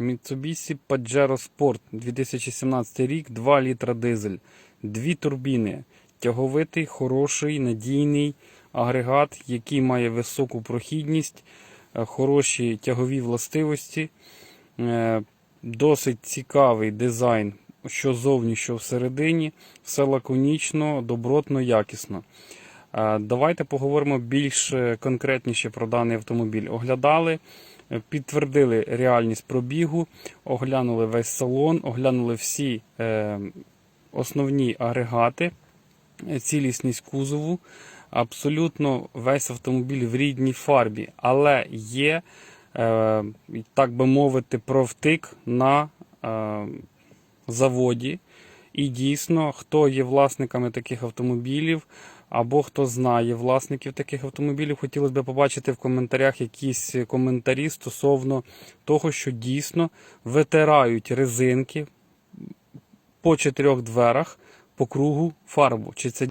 Mitsubishi Pajero Sport 2017 рік, 2 літра дизель, дві турбіни, тяговитий, хороший, надійний агрегат, який має високу прохідність, е, хороші тягові властивості, е, досить цікавий дизайн, що зовні, що всередині, все лаконічно, добротно, якісно. Е, Давайте поговоримо більш е, конкретніше про даний автомобіль. Оглядали, е, підтвердили реальність пробігу, оглянули весь салон, оглянули всі основні агрегати, цілісність кузову. Абсолютно весь автомобіль в рідній фарбі, але є, так би мовити, провтик на заводі. І дійсно, хто є власниками таких автомобілів, або хто знає власників таких автомобілів, хотілося б побачити в коментарях якісь коментарі стосовно того, що дійсно витирають резинки по чотирьох дверах по кругу фарбу. Чи це